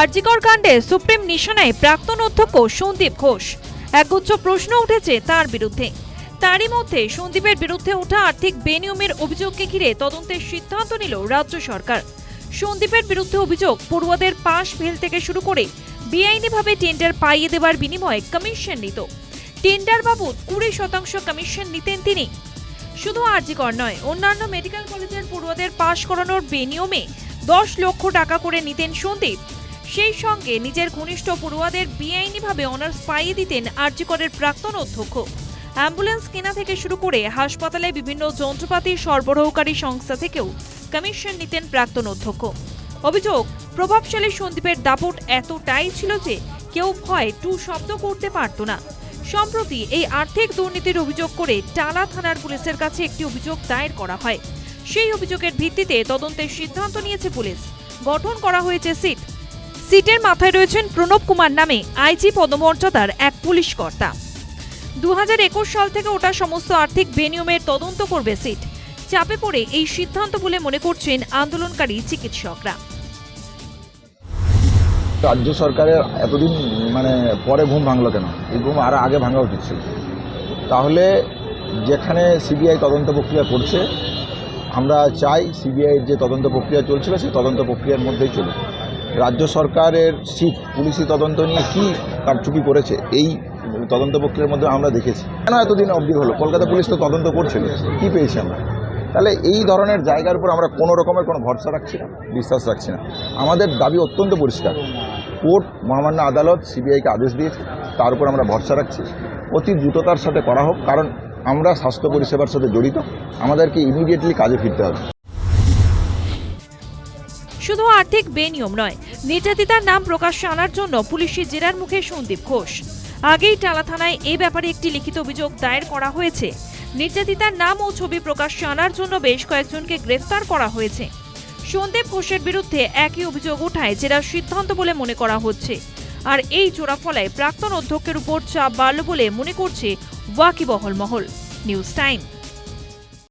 আরজিকর কাণ্ডে সুপ্রিম নিশানায় প্রাক্তন অধ্যক্ষ সন্দীপ ঘোষ। একগুচ্ছ প্রশ্ন উঠেছে তার বিরুদ্ধে। তারই মধ্যে সন্দীপের বিরুদ্ধে ওঠা আর্থিক বেনিয়মের অভিযোগকে ঘিরে তদন্তের সিদ্ধান্ত নিল রাজ্য সরকার। সন্দীপের বিরুদ্ধে অভিযোগ পড়ুয়াদের পাশ ফেল থেকে শুরু করে বেআইনিভাবে টেন্ডার পাইয়ে দেওয়ার বিনিময়ে কমিশন নিত। টেন্ডার বাবদ কুড়ি শতাংশ কমিশন নিতেন তিনি। শুধু আরজিকর নয়, অন্যান্য মেডিকেল কলেজের পড়ুয়াদের পাশ করানোর বেনিয়মে দশ লক্ষ টাকা করে নিতেন সন্দীপ। সেই সঙ্গে নিজের ঘনিষ্ঠ পড়ুয়াদের বেআইনিভাবে অনার্স পাইয়ে দিতেন আরজিকরের প্রাক্তন অধ্যক্ষ। অ্যাম্বুলেন্স কেনা থেকে শুরু করে হাসপাতালে বিভিন্ন যন্ত্রপাতি সরবরাহকারী সংস্থা থেকেও কমিশন নিতেন প্রাক্তন অধ্যক্ষ। অভিযোগ, প্রভাবশালী সন্দীপের দাপট এতটাই ছিল যে কেউ ভয় টু শব্দ করতে পারত না। সম্প্রতি এই আর্থিক দুর্নীতির অভিযোগ করে টালা থানার পুলিশের কাছে একটি অভিযোগ দায়ের করা হয়। সেই অভিযোগের ভিত্তিতে তদন্তের সিদ্ধান্ত নিয়েছে পুলিশ। গঠন করা হয়েছে সিট। সিটের মাথায় রয়েছেন প্রণব কুমার নামে আইজি পদমর্যাদার এক পুলিশ কর্তা। দু সাল থেকে ওটা সমস্ত আর্থিক বেনিয়মের তদন্ত করবে সিট। চাপে পড়ে এই সিদ্ধান্ত বলে মনে করছেন আন্দোলনকারী চিকিৎসকরা। রাজ্য সরকারের এতদিন মানে পরে ঘুম ভাঙলো কেন? এই ঘুম আরও আগে ভাঙা উচিত ছিল। তাহলে যেখানে সিবিআই তদন্ত প্রক্রিয়া করছে, আমরা চাই সিবিআইয়ের যে তদন্ত প্রক্রিয়া চলছিল, সেই তদন্ত প্রক্রিয়ার মধ্যেই চলুক। রাজ্য সরকারের সিট পুলিশি তদন্ত নিয়ে কি কারচুপি করেছে, এই তদন্ত প্রক্রিয়ার মধ্যে আমরা দেখেছি। কেন এতদিন অবধি হলো? কলকাতা পুলিশ তো তদন্ত করছিল, কি পেয়েছি আমরা? তাহলে এই ধরনের জায়গার উপর আমরা কোনো রকমের কোনো ভরসা রাখছি না, বিশ্বাস রাখছি না। আমাদের দাবি অত্যন্ত পরিষ্কার। কোর্ট, মহামান্য আদালত সিবিআইকে আদেশ দিয়েছে, তার উপর আমরা ভরসা রাখছি। অতি দ্রুততার সাথে করা হোক, কারণ আমরা স্বাস্থ্য পরিষেবার সাথে জড়িত। আমাদেরকে ইমিডিয়েটলি কাজে ফিরতে হবে। শুধু আর্থিক বেনিয়ম নয়, নির্যাতিতার নাম প্রকাশ্যে আনার জন্য পুলিশি জেরার মুখে সন্দীপ ঘোষ। আগেই টালা থানায় এ ব্যাপারে একটি লিখিত অভিযোগ দায়ের করা হয়েছে। নির্যাতিতার নাম ও ছবি প্রকাশ্যে আনার জন্য বেশ কয়েকজনকে গ্রেফতার করা হয়েছে। সন্দীপ ঘোষের বিরুদ্ধে একই অভিযোগ ওঠায় জেরার সিদ্ধান্ত বলে মনে করা হচ্ছে। আর এই জোড়াফলায় প্রাক্তন অধ্যক্ষের উপর চাপ বাড়ল বলে মনে করছে ওয়াকিবহল মহল নিউজ টাইম।